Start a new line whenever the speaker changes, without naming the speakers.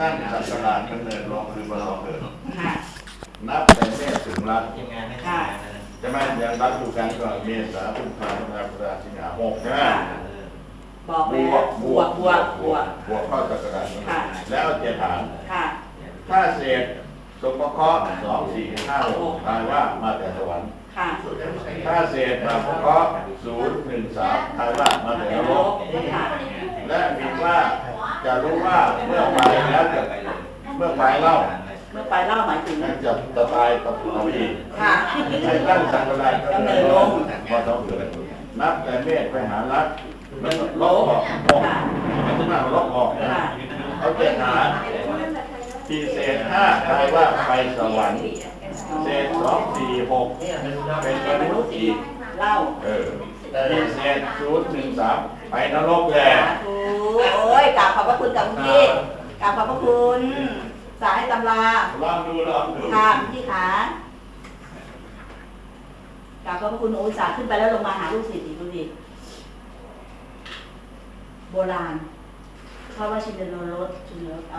นั่งสักการะดำเนินลงคือประสองเกิด
ค่ะ
นับแต่เมษถึงรัฐ
ทีมงานไม่
ค่ะ
ทำงานนะ
ใช่ไหมอย่างรัฐอยู่กันก็เมษาพฤษภาคมพฤษภาสิงหาหกใช่ไหม
เออ
บอก
บ
แล้ว
วก
บวกบวกบวก
บวกเข้าสักการะ
ค่ะ
แล้วเอาเจ็ดฐาน
ค่ะ
ถ้าเศษสมประเคราะห์สองสี่ห้าหกทายว่ามาแต่สวรรค์
ค่ะ
ถ้าเศษมาประเคราะห์ศูนย์หนึ่งสามทายว่ามาแต่นรก
ค่ะ
และมีว่า จะรู้ว่าเมื่อไปแล้วจะเมื่อไปเล่า
เมื่อไปเล่าหมายถึง
นั่นจะจะตายกับตัวเอง
ค่ะ
ให้ตั้งสังกัดก็เดินลงพอต้องเกิดนับแต่เมฆไปหารักมันลบออกออกมันจะมาลบออกนะ
ค่ะ
เอาเจ็ดหารที่เศษห้าทายว่าไปสวรรค์เศษสองสี่หกเป็นมนุษย์อีก
เล่า
เออที่เศษศูนย์หนึ่งสามไปนรกแหละ
บขอบพระคุณกับคุณพี่กราบขอบพระคุณสายตำรา
ลองดูลองดู
ค่ะคุณพี่ขากราบขอบพระคุณโอ้ยสาขึ้นไปแล้วลงมาหาลูกศิษย์อีกดูดิโบราณเพราะว่าชินเดโนรสชินเดโนรสเอา